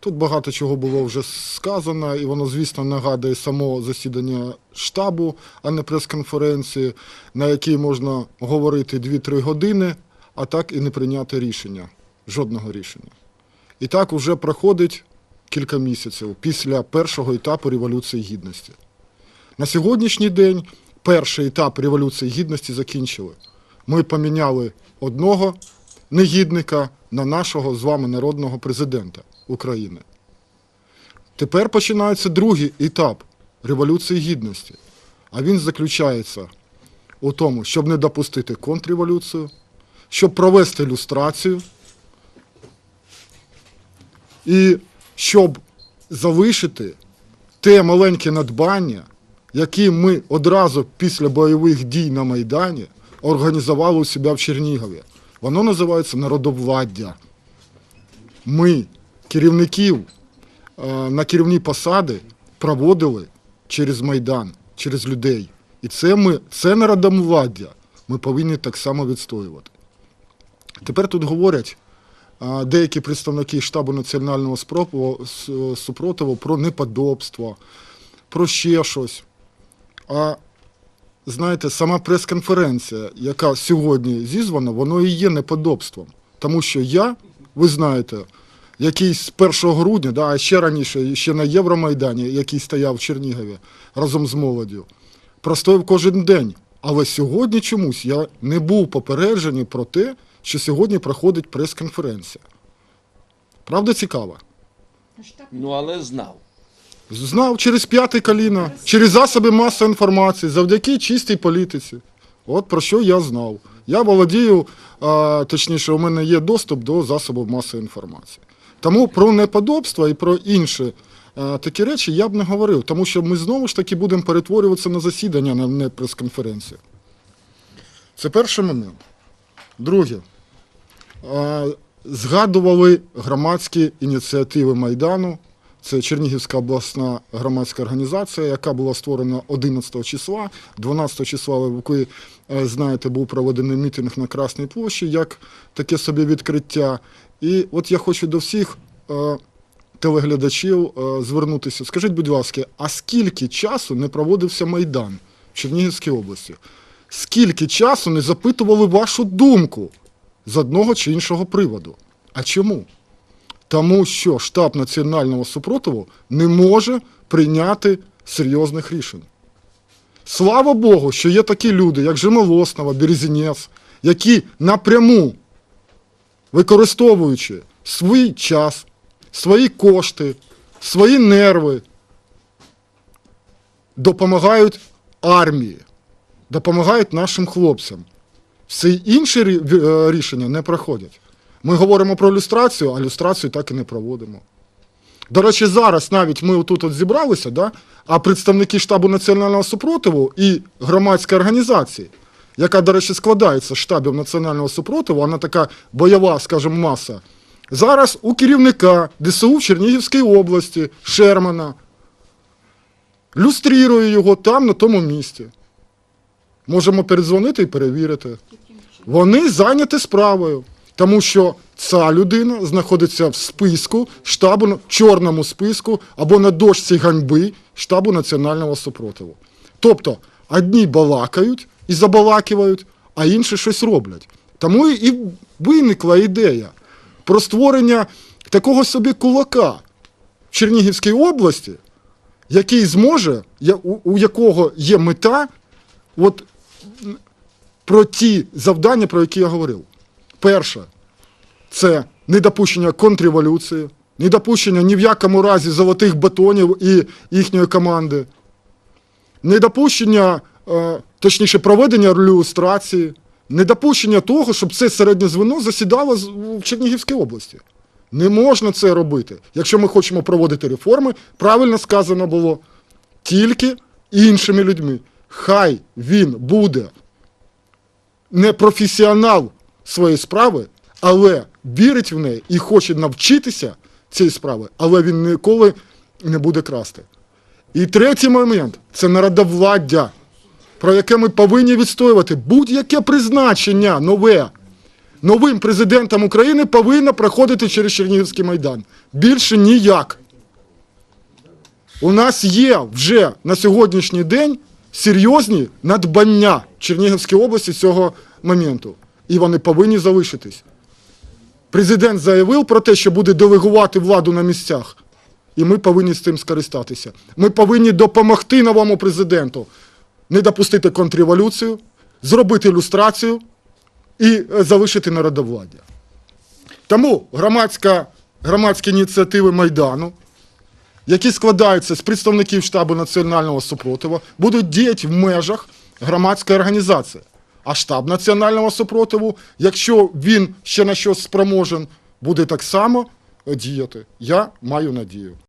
Тут багато чого було вже сказано, і воно, звісно, нагадує само засідання штабу, а не прес-конференції, на якій можна говорити 2-3 години, а так і не прийняти рішення, жодного рішення. І так вже проходить кілька місяців після першого етапу Революції Гідності. На сьогоднішній день перший етап Революції Гідності закінчили. Ми поміняли одного негідника на нашого з вами народного президента України. Тепер починається другий етап Революції Гідності. А він заключається у тому, щоб не допустити контрреволюцію, щоб провести люстрацію і щоб залишити те маленьке надбання, які ми одразу після бойових дій на Майдані організували у себе в Чернігові. Воно називається народовладдя. Ми, керівників е, на керівні посади, проводили через Майдан, через людей. І це ми, це народовладдя ми повинні так само відстоювати. Тепер тут говорять деякі представники штабу національного супротиву про неподобство, про ще щось. А знаєте, сама прес-конференція, яка сьогодні зізвана, воно і є неподобством. Тому що я, ви знаєте, який з 1 грудня, да, а ще раніше, ще на Євромайдані, який стояв в Чернігові разом з молоддю, простояв кожен день. Але сьогодні чомусь я не був попереджений про те, що сьогодні проходить прес-конференція. Правда цікаво? Ну, але знав. Знав через п'яте коліно, через засоби масової інформації, завдяки чистій політиці. От про що я знав. Я володію, а, точніше, у мене є доступ до засобів масової інформації. Тому про неподобства і про інші такі речі я б не говорив, тому що ми знову ж таки будемо перетворюватися на засідання, а не прес-конференцію. Це перший момент. Друге. Згадували громадські ініціативи Майдану. Це Чернігівська обласна громадська організація, яка була створена 11 числа. 12 числа, ви е, знаєте, був проведений мітинг на Красній площі, як таке собі відкриття. І от я хочу до всіх е, телеглядачів е, звернутися. Скажіть, будь ласка, а скільки часу не проводився Майдан в Чернігівській області? Скільки часу не запитували вашу думку з одного чи іншого приводу? А чому? Тому що штаб національного супротиву не може прийняти серйозних рішень. Слава Богу, що є такі люди, як Жимолоснова, Березінець, які напряму, використовуючи свій час, свої кошти, свої нерви, допомагають армії, допомагають нашим хлопцям. Всі інші е, рішення не проходять. Ми говоримо про люстрацію, а люстрацію так і не проводимо. До речі, зараз навіть ми отут от зібралися, да? а представники штабу національного супротиву і громадської організації, яка, до речі, складається з штабів національного супротиву, вона така бойова, скажімо, маса. Зараз у керівника ДСУ в Чернігівській області Шермана люстрірує його там, на тому місці. Можемо передзвонити і перевірити. Вони зайняті справою, тому що ця людина знаходиться в списку штабу чорному списку або на дошці ганьби штабу національного супротиву. Тобто одні балакають і забалакивають, а інші щось роблять. Тому і виникла ідея про створення такого собі кулака в Чернігівській області, який зможе, у- якого є мета, от про ті завдання, про які я говорив. Перше, це недопущення контрреволюції, недопущення ні в якому разі золотих батонів і їхньої команди, недопущення, е, точніше, проведення люстрації, недопущення того, щоб це середнє звено засідало в Чернігівській області. Не можна це робити. Якщо ми хочемо проводити реформи, правильно сказано було, тільки іншими людьми. Хай він буде не професіонал своєї справи, але вірить в неї і хоче навчитися цієї справи, але він ніколи не буде красти. І третій момент це народовладдя, про яке ми повинні відстоювати будь-яке призначення нове новим президентом України повинна проходити через Чернігівський майдан. Більше ніяк. У нас є вже на сьогоднішній день серйозні надбання Чернігівській області цього моменту. І вони повинні залишитись. Президент заявив про те, що буде делегувати владу на місцях. І ми повинні з цим скористатися. Ми повинні допомогти новому президенту не допустити контрреволюцію, зробити ілюстрацію і е, залишити народовладдя. Тому громадська, громадські ініціативи Майдану, які складаються з представників штабу національного супротиву, будуть діяти в межах громадської організації. А штаб національного супротиву, якщо він ще на щось спроможен, буде так само е, діяти. Я маю надію.